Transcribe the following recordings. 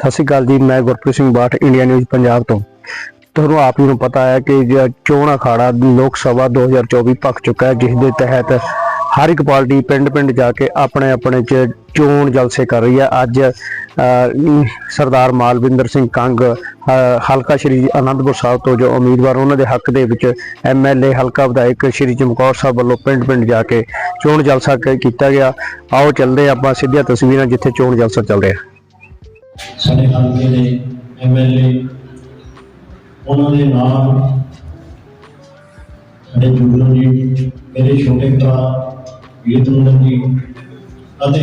ਸਤਿ ਸ਼੍ਰੀ ਅਕਾਲ ਜੀ, ਮੈਂ ਗੁਰਪ੍ਰੀਤ ਸਿੰਘ ਬਾਠ, ਇੰਡੀਆ ਨਿਊਜ਼ ਪੰਜਾਬ ਤੋਂ। ਤੁਹਾਨੂੰ ਆਪ ਹੀ ਨੂੰ ਪਤਾ ਹੈ ਕਿ ਜੋ ਚੋਣ ਅਖਾੜਾ ਲੋਕ ਸਭਾ 2024 ਪੱਕ ਚੁੱਕਾ ਹੈ, ਜਿਸ ਦੇ ਤਹਿਤ ਹਰ ਇੱਕ ਪਾਰਟੀ ਪਿੰਡ-ਪਿੰਡ ਜਾ ਕੇ ਆਪਣੇ ਆਪਣੇ ਚ ਚੋਣ ਜਲਸੇ ਕਰ ਰਹੀ ਹੈ। ਅੱਜ ਸਰਦਾਰ ਮਾਲਵਿੰਦਰ ਸਿੰਘ ਕੰਗ ਹਲਕਾ ਸ਼੍ਰੀ ਅਨੰਦਪੁਰ ਸਾਹਿਬ ਤੋਂ ਜੋ ਉਮੀਦਵਾਰ ਉਹਨਾਂ ਦੇ ਹੱਕ ਦੇ ਵਿੱਚ ਐਮਐਲਏ ਹਲਕਾ ਵਿਧਾਇਕ ਸ਼੍ਰੀ ਚਮਕੌਰ ਸਾਹਿਬ ਵੱਲੋਂ ਪਿੰਡ-ਪਿੰਡ ਜਾ ਕੇ ਚੋਣ ਜਲਸਾ ਕੀਤਾ ਗਿਆ। ਆਓ ਚੱਲਦੇ ਹਾਂ ਆਪਾਂ ਸਿੱਧੀਆਂ ਤਸਵੀਰਾਂ ਜਿੱਥੇ ਚੋਣ ਜਲਸਾ ਚੱਲ ਰਿਹਾ। ਸਾਡੇ ਹਲਕੇ ਦੇ ਐਮਐਲਏ ਉਹਨਾਂ ਦੇ ਨਾਲ ਸਾਡੇ ਜੁਗਨੂ ਜੀ, ਮੇਰੇ ਛੋਟੇ ਭਰਾ ਵੀਰਤਮੰਦਰ ਜੀ, ਅਤੇ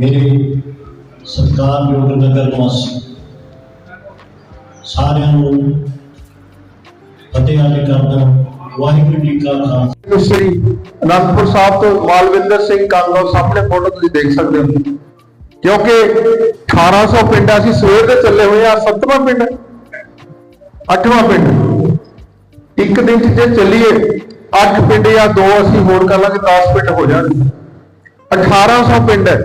ਮੇਰੇ ਸਤਿਕਾਰਯੋਗ ਨਗਰ ਨਿਵਾਸੀ ਸਾਰਿਆਂ ਨੂੰ ਫਤਿਹ ਆਲੇ ਕਰਦਾ ਵਾਹਿਗੁਰੂ ਜੀ ਕਾ ਖਾਲਸਾ। ਸ੍ਰੀ ਅਨੰਦਪੁਰ ਸਾਹਿਬ ਤੋਂ ਮਾਲਵਿੰਦਰ ਸਿੰਘ ਕਾਂਗੋ ਸਾਹਮਣੇ ਫੋਟੋ ਤੁਸੀਂ ਦੇਖ ਸਕਦੇ ਹੋ। ਕਿਉਂਕਿ 1800 ਪਿੰਡ ਅਸੀਂ ਸਵੇਰ ਦੇ ਚੱਲੇ ਹੋਏ ਆ, ਸੱਤਵਾਂ ਪਿੰਡ, ਅੱਠਵਾਂ ਪਿੰਡ। ਇੱਕ ਦਿਨ 'ਚ ਜੇ ਚੱਲੀਏ 8 ਪਿੰਡ ਜਾਂ ਦੋ ਅਸੀਂ ਹੋਰ ਕਰ ਲਾਂਗੇ 10 ਪਿੰਡ ਹੋ ਜਾਣਗੇ 1800 ਪਿੰਡ। ਹੈ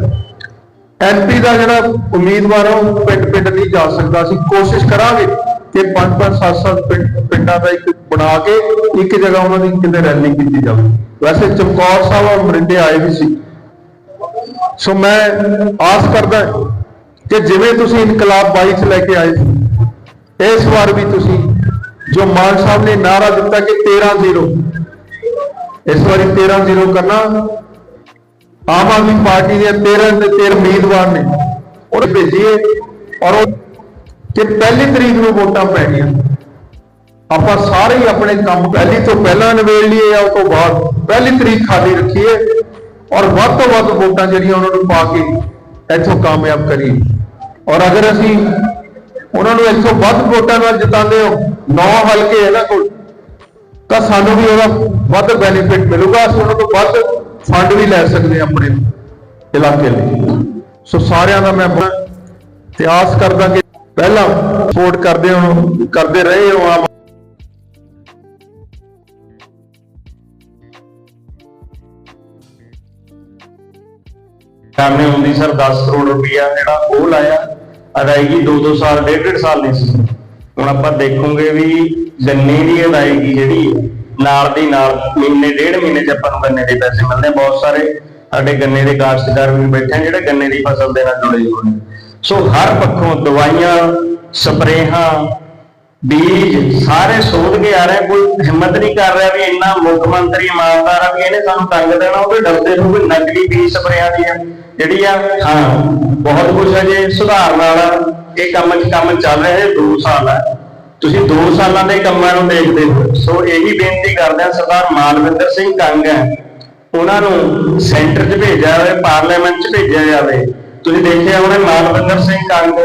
ਐਮਪੀ ਦਾ ਜਿਹੜਾ ਉਮੀਦਵਾਰ ਆ, ਉਹ ਪਿੰਡ ਪਿੰਡ ਨਹੀਂ ਜਾ ਸਕਦਾ। ਅਸੀਂ ਕੋਸ਼ਿਸ਼ ਕਰਾਂਗੇ ਕਿ 5-5 7-7 ਪਿੰਡ ਪਿੰਡਾਂ ਦਾ ਇੱਕ ਬਣਾ ਕੇ ਇੱਕ ਜਗ੍ਹਾ ਉਹਨਾਂ ਦੀ ਕਿਤੇ ਰੈਲੀ ਕੀਤੀ ਜਾਵੇ। ਵੈਸੇ ਚਮਕੌਰ ਸਾਹਿਬ ਔਰ ਮਰਿੰਡੇ ਆਏ ਵੀ ਸੀ। ਸੋ ਮੈਂ ਆਸ ਕਰਦਾ ਕਿ ਜਿਵੇਂ ਤੁਸੀਂ ਇਨਕਲਾਬ 22 ਚ ਲੈ ਕੇ ਆਏ ਸੀ, ਇਸ ਵਾਰ ਵੀ ਤੁਸੀਂ ਜੋ ਮਾਨ ਸਾਹਿਬ ਨੇ ਨਾਰਾ ਦਿੱਤਾ ਕਿ 13-0 ਇਸ ਵਾਰੀ 13-0 ਕਰਨਾ, ਆਮ ਆਦਮੀ ਪਾਰਟੀ ਦੇ 13 ਦੇ 13 ਉਮੀਦਵਾਰ ਨੇ ਉਹ ਭੇਜੀਏ ਔਰ ਉਹ ਕਿ ਪਹਿਲੀ ਤਰੀਕ ਨੂੰ ਵੋਟਾਂ ਪੈਣੀਆਂ। ਆਪਾਂ ਸਾਰੇ ਹੀ ਆਪਣੇ ਕੰਮ ਪਹਿਲੀ ਤੋਂ ਪਹਿਲਾਂ ਨਿਬੇੜ ਲਈਏ ਜਾਂ ਉਹ ਤੋਂ ਬਾਅਦ ਪਹਿਲੀ ਤਰੀਕ ਖਾਲੀ ਰੱਖੀਏ। ਔਰ ਵੱਧ ਤੋਂ ਵੱਧ ਵੋਟਾਂ ਜਿਹੜੀਆਂ ਉਹਨਾਂ ਨੂੰ ਪਾ ਕੇ ਇੱਥੋਂ ਕਾਮਯਾਬ ਕਰੀਏ। ਔਰ ਅਗਰ ਅਸੀਂ ਉਹਨਾਂ ਨੂੰ ਇੱਥੋਂ ਵੱਧ ਵੋਟਾਂ ਨਾਲ ਜਿਤਾਉਂਦੇ ਹੋ, ਨੌ ਹਲਕੇ ਇਹਨਾਂ ਕੋਲ, ਤਾਂ ਸਾਨੂੰ ਵੀ ਉਹਦਾ ਵੱਧ ਬੈਨੀਫਿਟ ਮਿਲੂਗਾ। ਅਸੀਂ ਉਹਨਾਂ ਤੋਂ ਵੱਧ ਫੰਡ ਵੀ ਲੈ ਸਕਦੇ ਹਾਂ ਆਪਣੇ ਇਲਾਕੇ ਲਈ। ਸੋ ਸਾਰਿਆਂ ਦਾ ਮੈਂ ਬਹੁਤ ਤੇ ਆਸ ਕਰਦਾ ਕਿ ਪਹਿਲਾਂ ਸਪੋਰਟ ਕਰਦੇ ਹੋ ਕਰਦੇ ਰਹੇ ਹੋ ਆਮ ਸਾਹਮਣੇ ਹੁੰਦੀ ਸਰ 10 ਕਰੋੜ ਰੁਪਇਆ ਜਿਹੜਾ ਉਹ ਲਾਇਆ। ਅਦਾਇਗੀ 2-2 ਸਾਲ, ਡੇਢ ਡੇਢ ਸਾਲ ਦੀ ਸੀ ਹੁਣ ਆਪਾਂ ਦੇਖੋਗੇ ਵੀ ਗੰਨੇ ਦੀ ਅਦਾਇਗੀ ਜਿਹੜੀ ਨਾਲ ਦੀ ਨਾਲ ਮਹੀਨੇ, ਡੇਢ ਮਹੀਨੇ ਚ ਆਪਾਂ ਨੂੰ ਗੰਨੇ ਦੇ ਪੈਸੇ ਮਿਲਦੇ ਬਹੁਤ ਸਾਰੇ ਸਾਡੇ ਗੰਨੇ ਦੇ ਕਾਸ਼ਤਕਾਰ ਵੀ ਬੈਠੇ ਆ ਜਿਹੜੇ ਗੰਨੇ ਦੀ ਫਸਲ ਦੇ ਨਾਲ ਜੁੜੇ ਹੋਏ ਨੇ। ਸੋ ਹਰ ਪੱਖੋਂ ਦਵਾਈਆਂ, ਸਪਰੇਹਾਂ, ਬੀਜ, ਸਾਰੇ ਸੋਧ ਕੇ ਆ ਰਹੇ, ਕੋਈ ਹਿੰਮਤ ਨਹੀਂ ਕਰ ਰਿਹਾ ਵੀ ਇੰਨਾ ਮੁੱਖ ਮੰਤਰੀ, ਇਮਾਨਦਾਰ ਆ ਵੀ ਇਹਨੇ ਸਾਨੂੰ ਤੰਗ ਦੇਣਾ ਉਹਦੇ ਡਰਦੇ ਨੂੰ ਵੀ ਨਕਲੀ ਬੀਜ ਸਪਰੇਹਾਂ ਦੀ ਆ ਜਿਹੜੀ ਆ, ਹਾਂ, ਬਹੁਤ ਕੁਝ ਹੈ ਜੇ ਸੁਧਾਰਨ ਇਹ ਕੰਮ ਕੰਮ ਚੱਲ ਰਿਹਾ ਹੈ 2 ਸਾਲ ਹੈ। ਤੁਸੀਂ 2 ਸਾਲਾਂ ਦੇ ਕੰਮਾਂ ਨੂੰ ਦੇਖਦੇ ਹੋ। ਸੋ ਇਹੀ ਬੇਨਤੀ ਕਰਦੇ ਆ, ਸਰਦਾਰ ਮਾਨਵਿੰਦਰ ਸਿੰਘ ਕੰਗ ਹੈ, ਉਹਨਾਂ ਨੂੰ ਸੈਂਟਰ 'ਚ ਭੇਜਿਆ ਜਾਵੇ, ਪਾਰਲੀਮੈਂਟ 'ਚ ਭੇਜਿਆ ਜਾਵੇ। ਤੁਸੀਂ ਦੇਖਿਆ ਹੋਣਾ ਮਾਨਵਿੰਦਰ ਸਿੰਘ ਕੰਗ,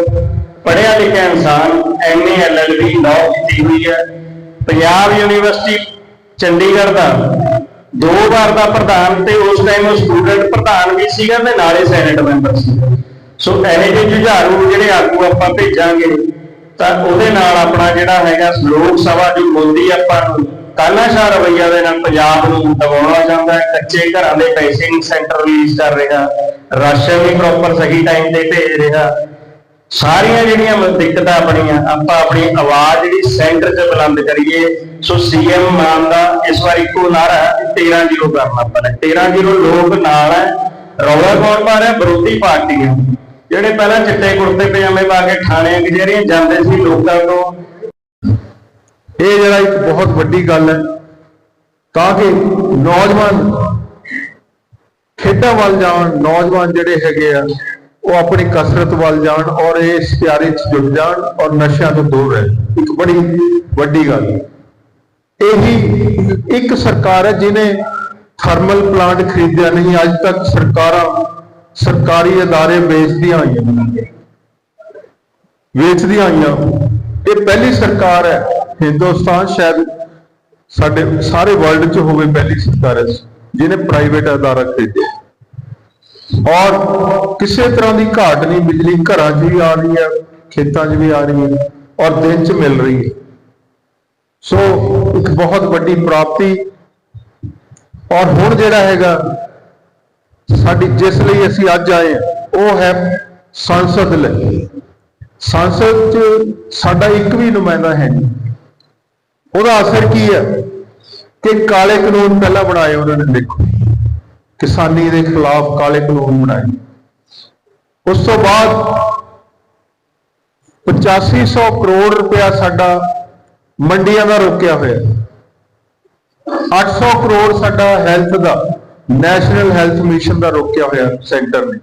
ਪੜ੍ਹਿਆ ਲਿਖਿਆ ਇਨਸਾਨ ਐਮਏ ਐਲਐਲਬੀ ਲਾਅ ਕੀਤੀ ਹੋਈ ਹੈ। ਪੰਜਾਬ ਯੂਨੀਵਰਸਿਟੀ ਚੰਡੀਗੜ੍ਹ ਦਾ ਦੋ ਵਾਰ ਦਾ ਪ੍ਰਧਾਨ ਤੇ ਉਸ ਟਾਈਮ ਉਹ ਸਟੂਡੈਂਟ ਪ੍ਰਧਾਨ ਵੀ ਸੀਗਾ ਤੇ ਨਾਲੇ ਸੈਨੇਟ ਮੈਂਬਰ ਸੀ। ਸੋ ਇਹੋ ਜਿਹੇ ਜੁਝਾਰੂ ਜਿਹੜੇ ਆਗੂ ਆਪਾਂ ਭੇਜਾਂਗੇ, ਤਾਂ ਉਹਦੇ ਨਾਲ ਆਪਣਾ ਜਿਹੜਾ ਹੈਗਾ ਲੋਕ ਸਭਾ ਜੋ ਮੋਦੀ ਆਪਾਂ ਨੂੰ ਤਾਨਾਸ਼ਾਹ ਰਵਈਆ ਦੇ ਨਾਲ ਪੰਜਾਬ ਨੂੰ ਦਬਾਉਣਾ ਚਾਹੁੰਦਾ ਹੈ, ਕੱਚੇ ਘਰਾਂ ਦੇ ਪੈਸੇ ਨਹੀਂ ਸੈਂਟਰ ਕਰ ਰਿਹਾ, ਰਾਸ਼ਨ ਵੀ ਪ੍ਰੋਪਰ ਸਹੀ ਟਾਈਮ ਤੇ ਭੇਜ ਰਿਹਾ ਸਾਰੀਆਂ ਜਿਹੜੀਆਂ ਦਿੱਕਤਾਂ ਆਪਣੀਆਂ, ਆਪਾਂ ਆਪਣੀ ਆਵਾਜ਼ ਜਿਹੜੀ ਸੈਂਟਰ 'ਚ ਬੁਲੰਦ ਕਰੀਏ, ਸੋ ਸੀਐਮ ਮਾਨ ਦਾ ਇਸ ਵਾਰ ਇੱਕੋ ਨਾਰਾ ਹੈ 13 ਜ਼ੀਰੋ ਕਰਨਾ ਆਪਾਂ 13 ਜ਼ੀਰੋ ਲੋਕ ਨਾਲ ਹੈ, ਰੌਲਾ ਕੌਣ ਪਾ ਰਿਹਾ? ਵਿਰੋਧੀ ਪਾਰਟੀਆਂ ਜਿਹੜੇ ਪਹਿਲਾਂ ਚਿੱਟੇ ਕੁੜਤੇ ਪਜਾਮੇ ਪਾ ਕੇ ਥਾਣੇ ਕਚਹਿਰੀਆਂ ਜਾਂਦੇ ਸੀ ਲੋਕਾਂ ਤੋਂ। ਇਹ ਜਿਹੜਾ ਇੱਕ ਬਹੁਤ ਵੱਡੀ ਗੱਲ ਹੈ, ਤਾਂ ਕਿ ਨੌਜਵਾਨ ਖੇਡਾਂ ਵੱਲ ਜਾਣ, ਨੌਜਵਾਨ ਜਿਹੜੇ ਹੈਗੇ ਆ ਉਹ ਆਪਣੀ ਕਸਰਤ ਵੱਲ ਜਾਣ ਔਰ ਇਸ ਤਿਆਰੀ 'ਚ ਜੁੜ ਜਾਣ ਔਰ ਨਸ਼ਿਆਂ ਤੋਂ ਦੂਰ ਰਹਿਣ। ਇੱਕ ਬੜੀ ਵੱਡੀ ਗੱਲ। ਇਹੀ ਇੱਕ ਸਰਕਾਰ ਹੈ ਜਿਨੇ ਥਰਮਲ ਪਲਾਂਟ ਖਰੀਦਿਆ ਨਹੀਂ, ਅੱਜ ਤੱਕ ਸਰਕਾਰਾਂ ਸਰਕਾਰੀ ਅਦਾਰੇ ਵੇਚਦੀਆਂ ਆਈਆਂ ਵੇਚਦੀਆਂ ਆਈਆਂ। ਇਹ ਪਹਿਲੀ ਸਰਕਾਰ ਹੈ। ਹਿੰਦੁਸਤਾਨ ਸ਼ਾਇਦ ਸਾਡੇ, ਸਾਰੇ ਵਰਲਡ 'ਚ ਹੋਵੇ ਪਹਿਲੀ ਸਰਕਾਰ ਹੈ, ਜਿਹਨੇ ਪ੍ਰਾਈਵੇਟ ਅਦਾਰਾ ਖਰੀਦਿਆ। ਔਰ ਕਿਸੇ ਤਰ੍ਹਾਂ ਦੀ ਘਾਟ ਨਹੀਂ, ਬਿਜਲੀ ਘਰਾਂ 'ਚ ਵੀ ਆ ਰਹੀ ਹੈ, ਖੇਤਾਂ 'ਚ ਵੀ ਆ ਰਹੀ ਹੈ ਔਰ ਦਿਨ 'ਚ ਮਿਲ ਰਹੀ ਹੈ। ਸੋ ਇੱਕ ਬਹੁਤ ਵੱਡੀ ਪ੍ਰਾਪਤੀ ਔਰ ਹੁਣ ਜਿਹੜਾ ਹੈਗਾ, ਸਾਡੀ ਜਿਸ ਲਈ ਅਸੀਂ ਅੱਜ ਆਏ ਹਾਂ, ਉਹ ਹੈ ਸੰਸਦ ਲਈ। ਸੰਸਦ 'ਚ ਸਾਡਾ ਇੱਕ ਵੀ ਨੁਮਾਇੰਦਾ ਹੈ ਨਹੀਂ। ਉਹਦਾ ਅਸਰ ਕੀ ਹੈ? ਕਿ ਕਾਲੇ ਕਾਨੂੰਨ ਪਹਿਲਾਂ ਬਣਾਏ ਉਹਨਾਂ ਨੇ, ਦੇਖੋ। ਕਿਸਾਨੀ ਦੇ ਖਿਲਾਫ ਕਾਲੇ ਕਾਨੂੰਨ ਬਣਾਏ। ਉਸ ਤੋਂ ਬਾਅਦ 8500 ਕਰੋੜ ਰੁਪਇਆ ਸਾਡਾ ਮੰਡੀਆਂ ਦਾ ਰੋਕਿਆ ਹੋਇਆ। 800 ਕਰੋੜ ਸਾਡਾ ਹੈਲਥ ਦਾ, ਨੈਸ਼ਨਲ ਹੈਲਥ ਮਿਸ਼ਨ ਦਾ ਰੋਕਿਆ ਹੋਇਆ ਸੈਂਟਰ ਨੇ।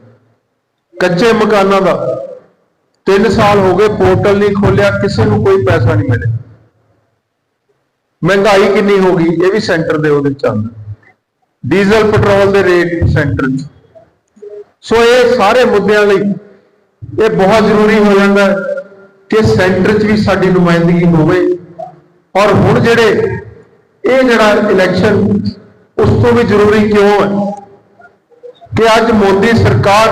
ਕੱਚੇ ਮਕਾਨਾਂ ਦਾ। 3 ਸਾਲ ਹੋ ਗਏ ਪੋਰਟਲ ਨਹੀਂ ਖੋਲਿਆ ਕਿਸੇ ਨੂੰ ਕੋਈ ਪੈਸਾ ਨਹੀਂ ਮਿਲਿਆ। ਮਹਿੰਗਾਈ ਕਿੰਨੀ ਹੋ ਗਈ, ਇਹ ਵੀ ਸੈਂਟਰ ਦੇ ਉਹਦੇ ਚ ਆਉਂਦਾ। ਡੀਜ਼ਲ ਪੈਟਰੋਲ ਦੇ ਰੇਟ ਸੈਂਟਰ ਚ। ਸੋ ਇਹ ਸਾਰੇ ਮੁੱਦਿਆਂ ਲਈ ਇਹ ਬਹੁਤ ਜ਼ਰੂਰੀ ਹੋ ਜਾਂਦਾ ਕਿ ਸੈਂਟਰ 'ਚ ਵੀ ਸਾਡੀ ਨੁਮਾਇੰਦਗੀ ਹੋਵੇ। ਔਰ ਹੁਣ ਜਿਹੜੇ ਇਹ ਜਿਹੜਾ ਇਲੈਕਸ਼ਨ ਉਸ ਤੋਂ ਵੀ ਜ਼ਰੂਰੀ ਕਿਉਂ ਹੈ? ਕਿ ਅੱਜ ਮੋਦੀ ਸਰਕਾਰ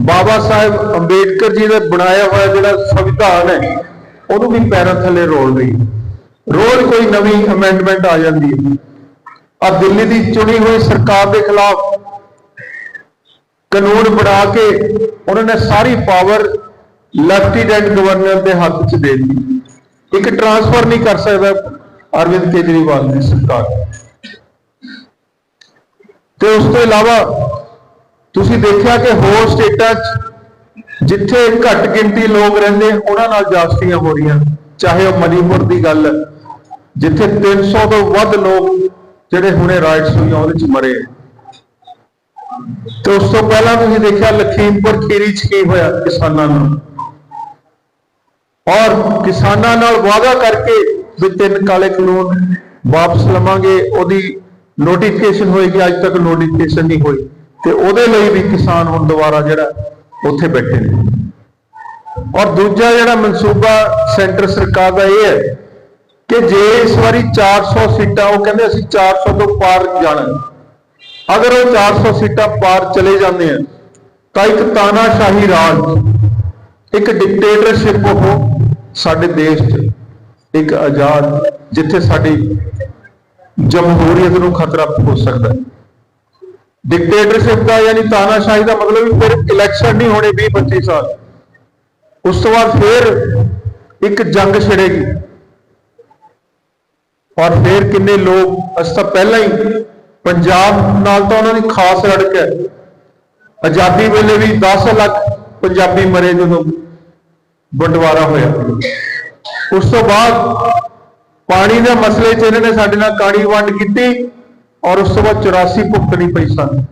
ਬਾਬਾ ਸਾਹਿਬ ਅੰਬੇਡਕਰ ਜੀ ਦਾ ਬਣਾਇਆ ਹੋਇਆ ਜਿਹੜਾ ਸੰਵਿਧਾਨ ਹੈ, ਉਹਨੂੰ ਵੀ ਪੈਰਾਂ ਥੱਲੇ ਰੋਲ ਰਹੀ। ਹੈ ਰੋਜ਼ ਕੋਈ ਨਵੀਂ ਅਮੈਂਡਮੈਂਟ ਆ ਜਾਂਦੀ ਹੈ। ਆ ਦਿੱਲੀ ਦੀ ਚੁਣੀ ਹੋਈ ਸਰਕਾਰ ਦੇ ਖਿਲਾਫ ਕਾਨੂੰਨ ਬਣਾ ਕੇ ਉਹਨਾਂ ਨੇ ਸਾਰੀ ਪਾਵਰ ਲੈਫਟੀਨੈਂਟ ਗਵਰਨਰ ਦੇ ਹੱਥ 'ਚ ਦੇ ਦਿੱਤੀ। ਇੱਕ ਟਰਾਂਸਫਰ ਨਹੀਂ ਕਰ ਸਕਦਾ ਅਰਵਿੰਦ ਕੇਜਰੀਵਾਲ ਦੀ ਸਰਕਾਰ। ਤੇ ਉਸ ਤੋਂ ਇਲਾਵਾ ਤੁਸੀਂ ਦੇਖਿਆ ਕਿ ਹੋਰ ਸਟੇਟਾਂ 'ਚ ਜਿੱਥੇ ਘੱਟ ਗਿਣਤੀ ਲੋਕ ਰਹਿੰਦੇ ਉਹਨਾਂ ਨਾਲ ਜਾਸਤੀਆਂ ਹੋ ਰਹੀਆਂ। ਚਾਹੇ ਉਹ ਮਨੀਪੁਰ ਦੀ ਗੱਲ ਹੈ, ਜਿੱਥੇ 300 ਤੋਂ ਵੱਧ ਲੋਕ ਜਿਹੜੇ ਹੁਣੇ ਰਾਈਟਸ ਹੋਈਆਂ, ਉਹਦੇ 'ਚ ਮਰੇ ਤੇ ਉਸ ਤੋਂ ਪਹਿਲਾਂ ਤੁਸੀਂ ਦੇਖਿਆ ਲਖੀਮਪੁਰ ਖੀਰੀ 'ਚ ਕੀ ਹੋਇਆ ਕਿਸਾਨਾਂ ਨੂੰ ਔਰ ਕਿਸਾਨਾਂ ਨਾਲ ਵਾਅਦਾ ਕਰਕੇ ਵੀ ਤਿੰਨ ਕਾਲੇ ਕਾਨੂੰਨ ਵਾਪਸ ਲਵਾਂਗੇ, ਉਹਦੀ ਨੋਟੀਫਿਕੇਸ਼ਨ ਹੋਏਗੀ, ਅੱਜ ਤੱਕ ਨੋਟੀਫਿਕੇਸ਼ਨ ਨਹੀਂ ਹੋਈ। ਤੇ ਉਹਦੇ ਲਈ ਵੀ ਕਿਸਾਨ ਹੁਣ ਦੁਬਾਰਾ ਜਿਹੜਾ ਉੱਥੇ ਬੈਠੇ ਨੇ। ਔਰ ਦੂਜਾ ਜਿਹੜਾ ਮਨਸੂਬਾ ਸੈਂਟਰ ਸਰਕਾਰ ਦਾ ਇਹ ਹੈ ਕਿ ਜੇ ਇਸ ਵਾਰੀ 400 ਸੀਟਾਂ, ਉਹ ਕਹਿੰਦੇ ਅਸੀਂ 400 ਤੋਂ ਪਾਰ ਜਾਣਾ ਅਗਰ ਉਹ 400 ਸੀਟਾਂ ਪਾਰ ਚਲੇ ਜਾਂਦੇ ਆ, ਤਾਂ ਇੱਕ ਤਾਨਾਸ਼ਾਹੀ ਰਾਜ, ਇੱਕ ਡਿਕਟੇਟਰਸ਼ਿਪ ਉਹ ਸਾਡੇ ਦੇਸ਼ 'ਚ ਇੱਕ ਆਜ਼ਾਦ, ਜਿੱਥੇ ਸਾਡੀ ਜਮਹੂਰੀਅਤ ਨੂੰ ਖਤਰਾ ਹੋ ਸਕਦਾ ਹੈ। ਡਿਕਟੇਟਰਸ਼ਿਪ ਦਾ ਯਾਨੀ ਤਾਨਾਸ਼ਾਹੀ ਦਾ ਮਤਲਬ ਫਿਰ ਇਲੈਕਸ਼ਨ ਨਹੀਂ ਹੋਣੇ 20 25 ਸਾਲ। ਉਸ ਤੋਂ ਬਾਅਦ ਫਿਰ ਇੱਕ ਜੰਗ ਛਿੜੇਗੀ। ਔਰ ਫਿਰ ਕਿੰਨੇ ਲੋਕ, ਅਸੀਂ ਤਾਂ ਪਹਿਲਾਂ ਹੀ ਪੰਜਾਬ ਨਾਲ ਤਾਂ ਉਹਨਾਂ ਦੀ ਖਾਸ ਰੜਕ ਹੈ। ਆਜ਼ਾਦੀ ਵੇਲੇ ਵੀ 10 ਲੱਖ ਪੰਜਾਬੀ ਮਰੇ ਜਦੋਂ ਬੰਡਵਾਰਾ ਹੋਇਆ। ਉਸ ਤੋਂ ਬਾਅਦ ਪਾਣੀ ਦੇ ਮਸਲੇ 'ਚ ਇਹਨਾਂ ਨੇ ਸਾਡੇ ਨਾਲ ਕਾਣੀ ਵੰਡ ਕੀਤੀ ਔਰ ਉਸ ਤੋਂ ਬਾਅਦ 84 ਭੁਗਤਣੀ ਪਈ ਸਾਨੂੰ।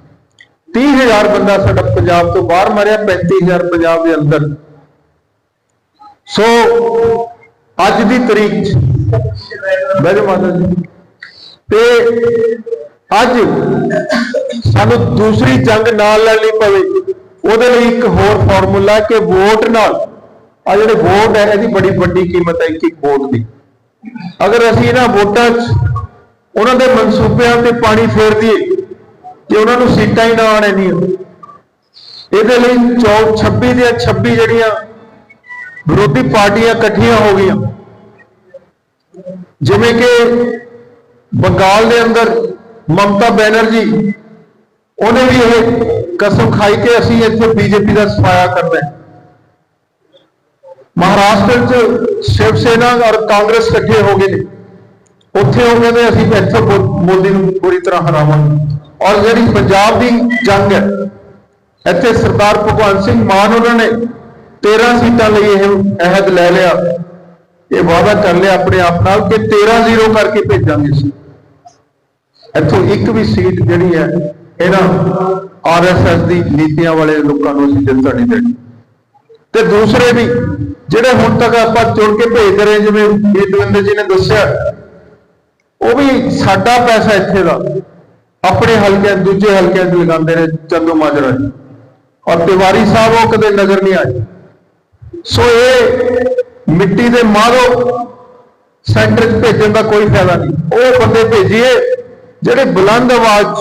30000 ਬੰਦਾ ਸਾਡਾ ਪੰਜਾਬ ਤੋਂ ਬਾਹਰ ਮਰਿਆ 35000 ਪੰਜਾਬ ਦੇ ਅੰਦਰ। ਸੋ ਅੱਜ ਦੀ ਤਰੀਕ 'ਚ ਬੈਠੋ ਮਾਤਾ ਜੀ। ਤੇ ਅੱਜ ਸਾਨੂੰ ਦੂਸਰੀ ਜੰਗ ਨਾਲ ਲੜਨੀ ਪਵੇ, ਉਹਦੇ ਲਈ ਇੱਕ ਹੋਰ ਫਾਰਮੂਲਾ ਕਿ ਵੋਟ ਨਾਲ ਆ ਜਿਹੜੇ ਵੋਟ ਹੈ, ਇਹਦੀ ਬੜੀ ਵੱਡੀ ਕੀਮਤ ਹੈ ਇੱਕ ਇੱਕ ਵੋਟ ਦੀ। ਅਗਰ ਅਸੀਂ ਇਹਨਾਂ ਵੋਟਾਂ 'ਚ ਉਹਨਾਂ ਦੇ ਮਨਸੂਬਿਆਂ ਤੇ ਪਾਣੀ ਫੇਰ ਦਈਏ ਕਿ ਉਹਨਾਂ ਨੂੰ ਸੀਟਾਂ ਹੀ ਨਾ ਆਣੇ ਨਹੀਂ ਇਹਦੇ ਲਈ 26 ਦੀਆਂ 26 ਜਿਹੜੀਆਂ ਵਿਰੋਧੀ ਪਾਰਟੀਆਂ ਇਕੱਠੀਆਂ ਹੋ ਗਈਆਂ। ਜਿਵੇਂ ਕਿ ਬੰਗਾਲ ਦੇ ਅੰਦਰ ਮਮਤਾ ਬੈਨਰਜੀ, ਉਹਨੇ ਵੀ ਇਹ ਕਸਮ ਖਾਈ ਕਿ ਅਸੀਂ ਇੱਥੇ ਬੀਜੇਪੀ ਦਾ ਸਫਾਇਆ ਕਰਨਾ ਹੈ। ਮਹਾਰਾਸ਼ਟਰ ਚ ਸ਼ਿਵ ਸੈਨਾ ਔਰ ਕਾਂਗਰਸ ਇਕੱਠੇ ਹੋ ਗਏ ਨੇ। ਉੱਥੇ ਉਹ ਕਹਿੰਦੇ ਅਸੀਂ ਇੱਥੇ ਮੋਦੀ ਨੂੰ ਪੂਰੀ ਤਰ੍ਹਾਂ ਹਰਾਵਾਂਗੇ। ਔਰ ਜਿਹੜੀ ਪੰਜਾਬ ਦੀ ਜੰਗ ਹੈ, ਇੱਥੇ ਸਰਦਾਰ ਭਗਵੰਤ ਸਿੰਘ ਮਾਨ ਉਹਨਾਂ ਨੇ 13 ਸੀਟਾਂ ਲਈ ਇਹ ਅਹਿਦ ਲੈ ਲਿਆ। ਇਹ ਵਾਅਦਾ ਕਰ ਲਿਆ ਆਪਣੇ ਆਪ ਨਾਲ ਕਿ 13 ਜ਼ੀਰੋ ਕਰਕੇ ਭੇਜਾਂਗੇ ਅਸੀਂ। ਇੱਥੋਂ ਇੱਕ ਵੀ ਸੀਟ ਜਿਹੜੀ ਹੈ, ਇਹਨਾਂ ਆਰਐਸਐਸ ਦੀ ਨੀਤੀਆਂ ਵਾਲੇ ਲੋਕਾਂ ਨੂੰ ਅਸੀਂ ਜਿੱਤ ਨਹੀਂ ਦੇਣੀ। ਤੇ ਦੂਸਰੇ ਵੀ, ਜਿਹੜੇ ਹੁਣ ਤੱਕ ਆਪਾਂ ਚੁਣ ਕੇ ਭੇਜਦੇ ਰਹੇ, ਜਿਵੇਂ ਇਹ ਦਵਿੰਦਰ ਜੀ ਨੇ ਦੱਸਿਆ, ਉਹ ਵੀ ਸਾਡਾ ਪੈਸਾ ਇੱਥੇ ਦਾ, ਆਪਣੇ ਹਲਕੇ ਦੂਜੇ ਹਲਕਿਆਂ 'ਚ ਲਗਾਉਂਦੇ ਨੇ ਚੰਦੂ ਮਾਜਰਾ ਜੀ। ਔਰ ਤਿਵਾਰੀ ਸਾਹਿਬ ਉਹ ਕਦੇ ਨਜ਼ਰ ਨਹੀਂ ਆਏ। ਸੋ ਇਹ ਮਿੱਟੀ ਦੇ ਮਾਰੋ। ਸੈਂਟਰ 'ਚ ਭੇਜਣ ਦਾ ਕੋਈ ਫਾਇਦਾ ਨਹੀਂ। ਉਹ ਬੰਦੇ ਭੇਜੀਏ, ਜਿਹੜੇ ਬੁਲੰਦ ਆਵਾਜ਼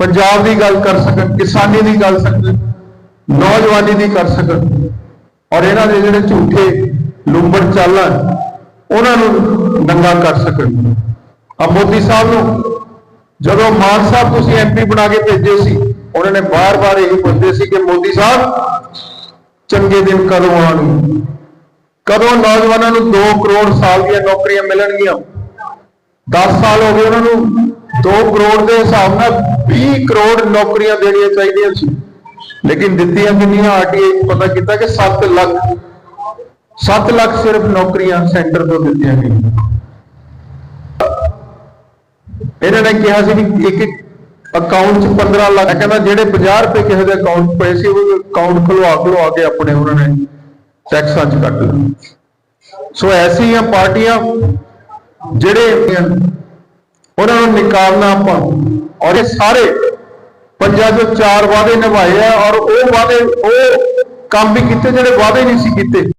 ਪੰਜਾਬ ਦੀ ਗੱਲ ਕਰ ਸਕਣ, ਕਿਸਾਨੀ ਦੀ ਗੱਲ ਸਕਣ, ਨੌਜਵਾਨੀ ਦੀ ਕਰ ਸਕਣ। ਔਰ ਇਹਨਾਂ ਦੇ ਜਿਹੜੇ ਝੂਠੇ ਲੁੰਬੜ ਚਾਲਾਂ ਉਹਨਾਂ ਨੂੰ ਦੰਗਾ ਕਰ ਸਕਣ। ਆ ਮੋਦੀ ਸਾਹਿਬ ਨੂੰ, ਜਦੋਂ ਮਾਨ ਸਾਹਿਬ ਤੁਸੀਂ ਐਮਪੀ ਬਣਾ ਕੇ ਭੇਜੇ ਸੀ, ਉਹਨਾਂ ਨੇ ਬਾਰ-ਬਾਰ ਇਹੀ ਪੁੱਛਦੇ ਸੀ ਕਿ ਮੋਦੀ ਸਾਹਿਬ, ਚੰਗੇ ਦਿਨ ਕਦੋਂ ਆਉਣਗੇ? ਕਦੋਂ ਨੌਜਵਾਨਾਂ ਨੂੰ 2 ਕਰੋੜ ਸਾਲ ਦੀਆਂ ਨੌਕਰੀਆਂ ਮਿਲਣਗੀਆਂ? 10 ਸਾਲ ਹੋ ਗਏ ਉਹਨਾਂ ਨੂੰ। 2 ਕਰੋੜ ਦੇ ਹਿਸਾਬ ਨਾਲ 20 ਕਰੋੜ ਨੌਕਰੀਆਂ ਦੇਣੀਆਂ ਚਾਹੀਦੀਆਂ ਸੀ। ਲੇਕਿਨ ਦਿੱਤੀਆਂ ਕਿੰਨੀਆਂ? ਆਰਟੀਆਈ ਪਤਾ ਕੀਤਾ ਕਿ 7 ਲੱਖ। 7 ਲੱਖ ਸਿਰਫ ਨੌਕਰੀਆਂ ਸੈਂਟਰ ਤੋਂ ਦਿੱਤੀਆਂ ਗਈਆਂ। ਇਹਨਾਂ ਨੇ ਕਿਹਾ ਸੀ ਵੀ ਇੱਕ ਅਕਾਊਂਟ 'ਚ 15 ਲੱਖ ਕਹਿੰਦਾ ਜਿਹੜੇ 50 ਰੁਪਏ ਕਿਸੇ ਦੇ ਅਕਾਊਂਟ 'ਚ ਪਏ ਸੀ, ਉਹ ਅਕਾਊਂਟ ਖੁਲਵਾ ਖੁਲਵਾ ਕੇ ਆਪਣੇ ਉਹਨਾਂ ਨੇ ਟੈਕਸਾਂ 'ਚ ਕੱਟ ਲਏ ਸੋ ਐਸੀਆਂ ਪਾਰਟੀਆਂ ਜਿਹੜੇ ਉਹਨਾਂ ਨੂੰ ਨਿਕਾਲਣਾ ਆਪਾਂ ਔਰ ਇਹ ਸਾਰੇ ਪੰਜਾਂ ਚੋਂ ਚਾਰ ਵਾਅਦੇ ਨਿਭਾਏ ਆ ਔਰ ਉਹ ਵਾਅਦੇ, ਉਹ ਕੰਮ ਵੀ ਕੀਤੇ ਜਿਹੜੇ ਵਾਅਦੇ ਨਹੀਂ ਸੀ ਕੀਤੇ।